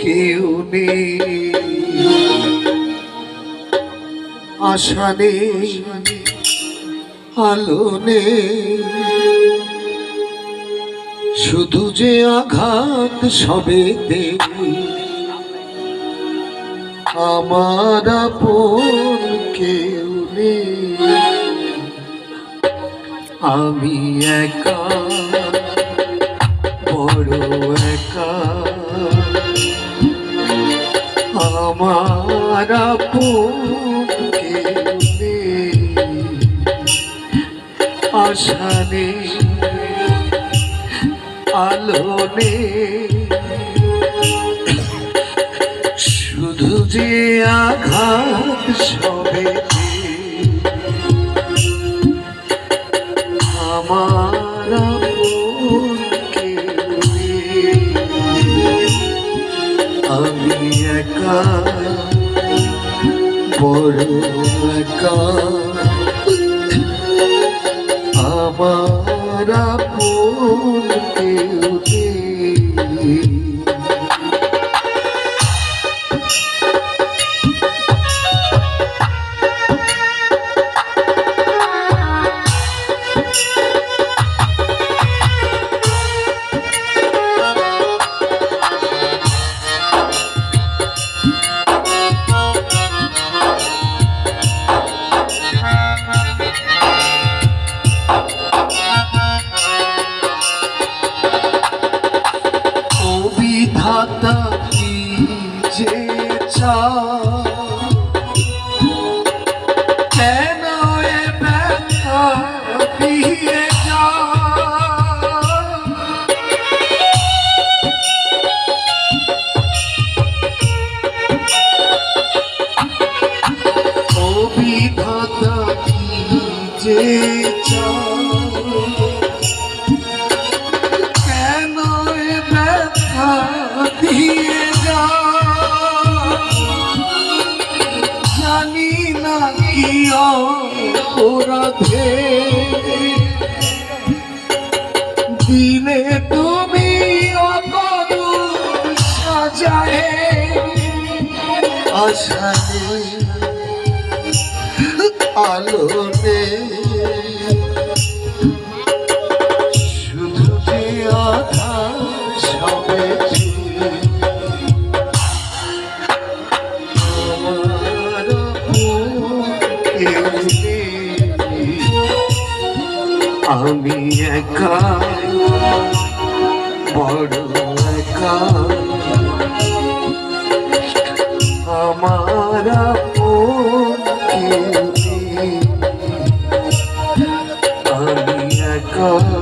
কেউ নেই। আশা নেই, আলো নেই। শুধু যে আঘাত সবেতে আমার আপন কেউ নেই। আমি একা আমার আশা নেই আলো নেই শুধু যে আঘাত যে কেন ব্যথা দিয়ে যাও? জানি না কি অপরাধে দিলে তুমি অকরু সাজায় আশা নেই আমি একা বড় একা আমার। আমি একা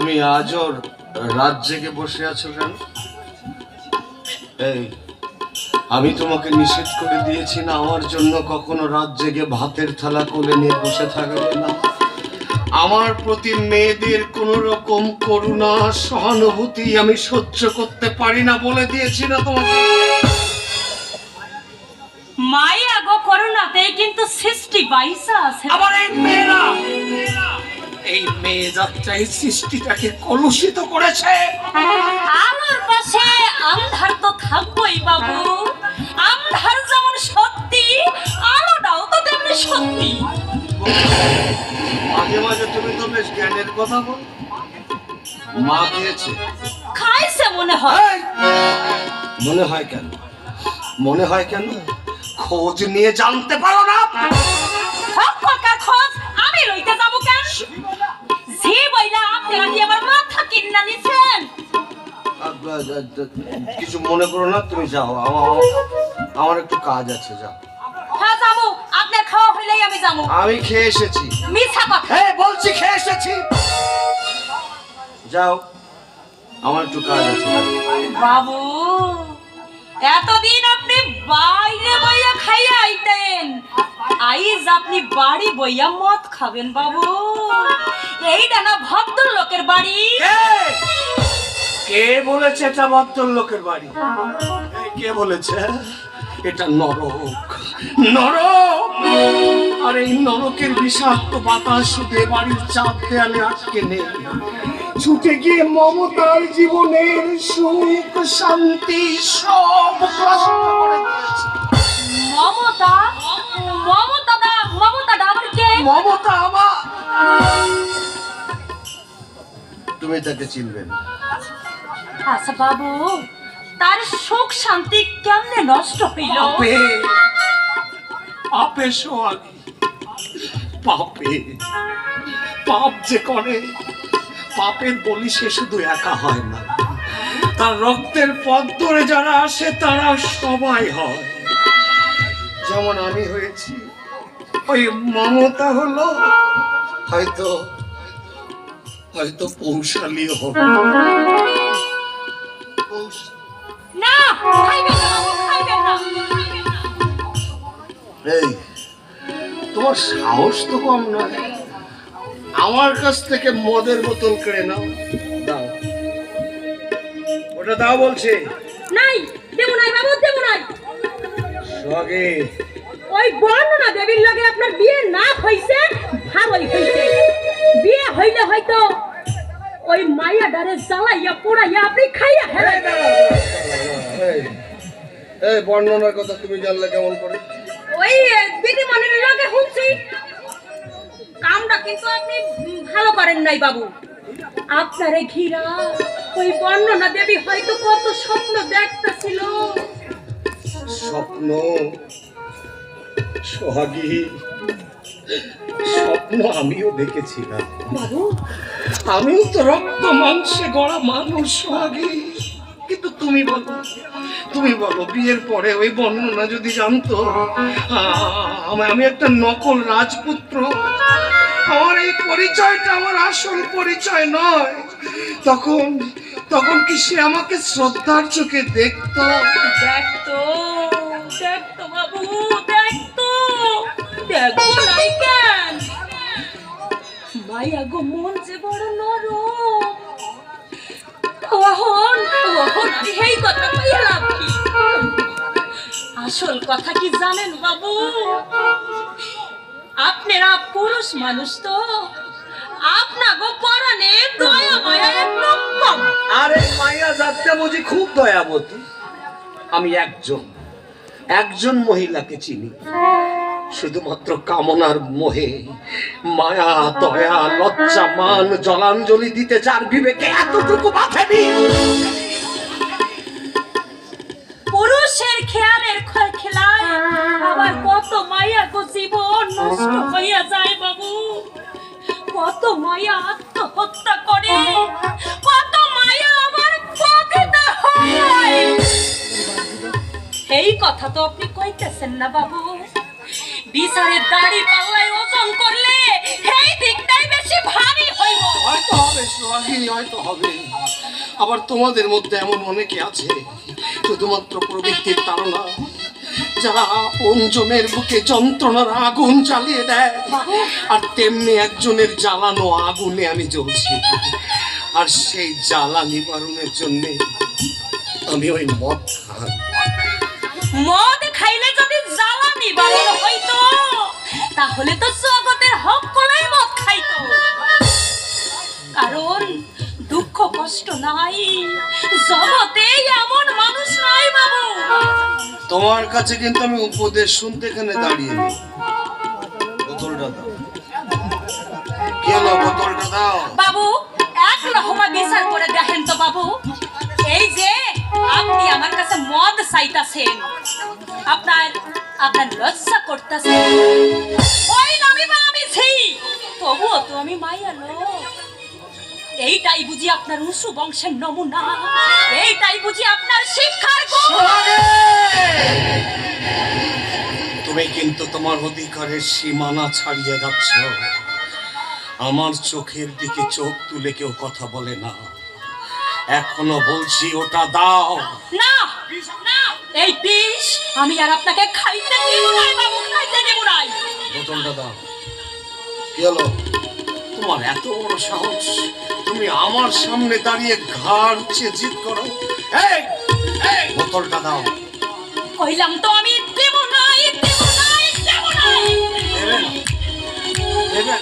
তুমি আজও রাত জেগে বসে আছো কেন? এই আমি তোমাকে নিষেধ করে দিয়েছি না আমার জন্য কখনো রাত জেগে ভাতের থালা কোলে নিয়ে বসে থাকবে না। আমার প্রতি মেয়েদের কোন রকম করুণা সহানুভূতি আমি সহ্য করতে পারি না বলে দিয়েছি না তোমাকে। মায়া গো করোনাতেই কিন্তু সৃষ্টি বাইসা আছে। আবার এই মেয়েরা! এই মেয়ে যাত্রা এই সৃষ্টিটাকে কলুষিত করেছে। আমার পাশে আন্ধার তো থাকবোই বাবু। আন্ধার যেমন সত্যি আলোটাও তো তেমনি সত্যি। মাঝে মাঝে তুমি তো বেশ জ্ঞানের কথা বল। মা খেয়েছে। খাইছে মনে হয়। মনে হয় কেন? মনে হয় কেন? খোঁজ নিয়ে জানতে পারো না। আপনারা কি আমার মাথা কিনা নিছেন আ- আ- আ- কিছু মনে করো না তুমি যাও আমার আমার একটু কাজ আছে যাও। হ্যাঁ যাব। আপনার খাওয়া হইলেই আমি যাব। আমি খেয়ে এসেছি। মিথ্যা কথা। হ্যাঁ বলছি খেয়ে এসেছি। যাও আমার একটু কাজ আছে বাবু এতদিন আপনি বাইরে বইয়া খাইয়া আইতেন। আইজ আপনি বাড়ি বইয়া মদ খাবেন বাবু। এই না ভদ্র লোকের বাড়ি। কে? বলেছে এটা ভদ্র লোকের বাড়ি কে বলেছে? এটা নরক। নরক! আর এই নরকের বিষাক্ত বাতাস শুধু বাড়ির চাপ দেয়ালে আটকে নেই। ছুটে গিয়ে মমতার জীবনের সুখ শান্তি সব করে মমতা? মমতা দা মমতা দা কে? মমতা আমার তুমি তাকে চিনবে না। আচ্ছা বাবু তার সুখ শান্তি কেমনে নষ্ট হইল? পাপে পাপ যে করে পাপের বলি সে শুধু একা হয় না। তার রক্তের পথ ধরে যারা আসে তারা সবাই হয়। যেমন আমি হয়েছি ওই মমতা হলো। হয়তো হয়তো পৌশালীও হবে। এই তোমার সাহস তো কম নয়। আমার কাছ থেকে মদের বোতল কেড়ে নাও। দাও। ওটা দাও বলছে। নাই দেবো নাই বাবু দেবো নাই। ওই বর্ণনা দেবীর লগে আপনার বিয়ে না হইছে ভালোই হইছে। বিয়ে হইলে হয়তো ওই মাইয়া ডারে জ্বালাইয়া পোড়াইয়া আপনি খাইয়া হেলে এই, এই বর্ণনার কথা তুমি জানলে কেমন করে? ওই দিদিমণির লগে শুনছি। কামটা কিন্তু আপনি ভালো করেন নাই বাবু। আপনারে ঘিরা ওই বর্ণনা দেবী হয়তো কত স্বপ্ন দেখতেছিল। স্বপ্ন সোহাগী স্বপ্ন আমিও দেখেছিলাম। আমিও তো রক্ত মাংসে গড়া মানুষ সোহাগী। কিন্তু তুমি বলো তুমি বলো বিয়ের পরে ওই বর্ণনা যদি জানতো আমি একটা নকল রাজপুত্র। আমার এই পরিচয়টা আমার আসল পরিচয় নয়। তখন তখন কি সে আমাকে শ্রদ্ধার চোখে দেখতো? দেখতো। বাবু মায়া আসল কথা কি জানেন বাবু? আপনারা পুরুষ মানুষ তো। আপনা গো মায়া আরে মাইয়া যাত্রা বুঝি খুব দয়াবতী। আমি একজন। একজন মহিলাকে চিনি। শুধুমাত্র কামনার মোহে মায়া, দয়া, লজ্জা, মান, জলাঞ্জলি দিতে যার বিবেকে এতটুকু বাঁধেনি। পুরুষের খেয়ালের খেলায় কত মায়া গো জীবন হইয়া যায় বাবু। কত মায়া আত্মহত্যা করে, কত মায়া আবার পথিত হয়। এই কথা তো আপনি কইতেছেন না বাবু। বিচারের দাড়ি পাল্লায় ওজন করলে এই দিকটাই বেশি ভারী হইব। হয়তো হবে সোহাগী হয়তো হবে। আবার তোমাদের মধ্যে এমন অনেকে আছে শুধুমাত্র প্রবৃত্তির তারা যারা অঞ্জনের বুকে যন্ত্রণার আগুন চালিয়ে দেয় আর তেমনি একজনের জ্বালানো আগুনে আমি জ্বলছি। আর সেই জ্বালা নিবারণের জন্যে আমি ওই মদ খাই মদ খাইলে যদি জ্বালা নিবারণ হইতো তাহলে তো জগতের হক কলাই মদ খাইতো। কারণ দুঃখ কষ্ট নাই। জগতে এমন মানুষ নাই বাবু। তোমার কাছে কিন্তু আমি উপদেশ শুনতে এখানে দাঁড়িয়ে নেই। বোতলটা দাও। কি হলো? বোতলটা দাও। বাবু এক রকমা বিচার করে দেখেন তো বাবু। এই যে আপনি আমার কাছে মদ চাইতাছেন। আপনার আপনার লজ্জা করতেছেন ওই নামি বা আমি ছি তবুও তো আমি মাইয়া লোক এইটাই বুঝি আপনার উঁচু বংশের নমুনা। এইটাই বুঝি আপনার শিক্ষার তুমি কিন্তু তোমার অধিকারের সীমানা ছাড়িয়ে যাচ্ছ। আমার চোখের দিকে চোখ তুলে কেউ কথা বলে না। এখনও বলছি ওটা দাও। না না এই বিষ আমি আর আপনাকে খাইতে দিব না বাবু খাইতে দিব নাই বোতলটা দাও। কি হলো? তোমার এত বড় সাহস। তুমি আমার সামনে দাঁড়িয়ে ঘাড় উঁচিয়ে জিদ করো। এই এই বোতলটা দাও। কইলাম তো আমি দেব নাই দেব নাই দেব না? দেবে না?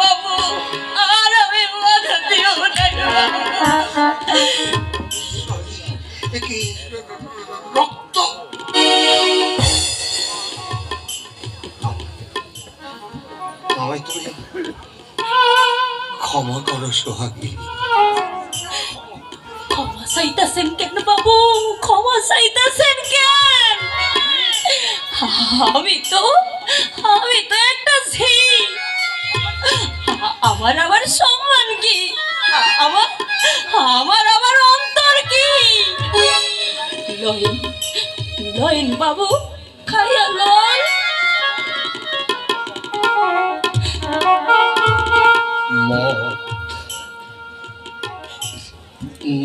বাবু আর আমি রক্ত ক্ষমা করো সোহাগী ক্ষমা চাইতাছেন কেন বাবু ক্ষমা চাইতাছেন কেন আমি তো আমার আবার সম্মান কি? আমার আমার আবার অন্তর কি? লয়েন লয়েন বাবু খাইয়া লন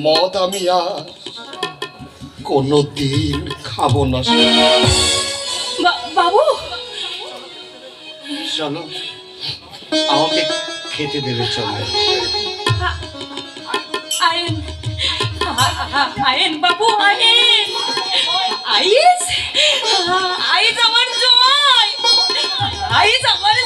মদ আমি আর কোনো দিন খাব না। বাবু। চলো আমাকে খেতে দেবে চলে আয়েন আয়েন বাবু আয়েন আইস আইস আমার জয় আইস আমার